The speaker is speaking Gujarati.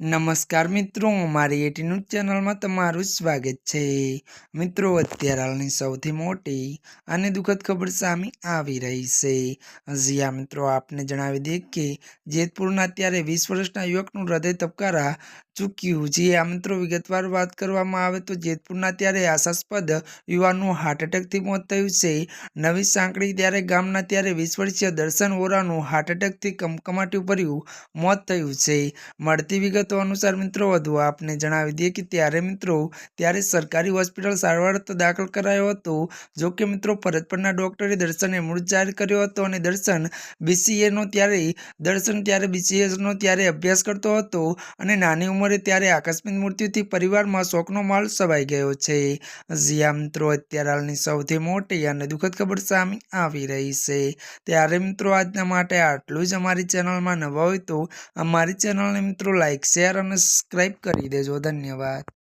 નમસ્કાર મિત્રો મારી એટી ન્યૂઝ ચેનલમાં તમારું સ્વાગત છે. મિત્રો, અત્યારે હાલની સૌથી મોટી અને દુઃખદ ખબર સામે આવી રહી છે. જ્યાં મિત્રો, આપને જણાવી દઈએ કે જેતપુરના અત્યારે વીસ વર્ષના યુવકનું હૃદય ધબકારા ચૂક્યું. જે આ મિત્રો વિગતવાર વાત કરવામાં આવે તો જેતપુરના ત્યારે આશાસ્પદ યુવાનનું હાર્ટ એટેકથી મોત થયું છે. નવી સાંકળી ત્યારે ગામના ત્યારે વીસ વર્ષીય દર્શન વોરાનું હાર્ટ એટેકથી કમકમાટી ભર્યું મોત થયું છે. મળતી વિગતો અનુસાર મિત્રો વધુ આપને જણાવી દઈએ કે ત્યારે મિત્રો ત્યારે સરકારી હોસ્પિટલ સારવાર તો દાખલ કરાયો હતો. જો કે મિત્રો ફરજ પરના ડોક્ટરે દર્શને મૃત જાહેર કર્યો હતો અને દર્શન બીસીએનો ત્યારે, દર્શન ત્યારે બીસીએનો ત્યારે અભ્યાસ કરતો હતો અને નાની ઉંમરે ત્યારે આકસ્મિક મૃત્યુથી પરિવારમાં શોકનો માહોલ સવાઈ ગયો છે. જ્યાં મિત્રો, અત્યારે હાલની સૌથી મોટી અને દુઃખદ ખબર સામે આવી રહી છે. ત્યારે મિત્રો, આજના માટે આટલું જ અમારી ચેનલમાં નવા હોય તો અમારી ચેનલને મિત્રો લાઈક શેર અને સબસ્ક્રાઈબ કરી દેજો. ધન્યવાદ.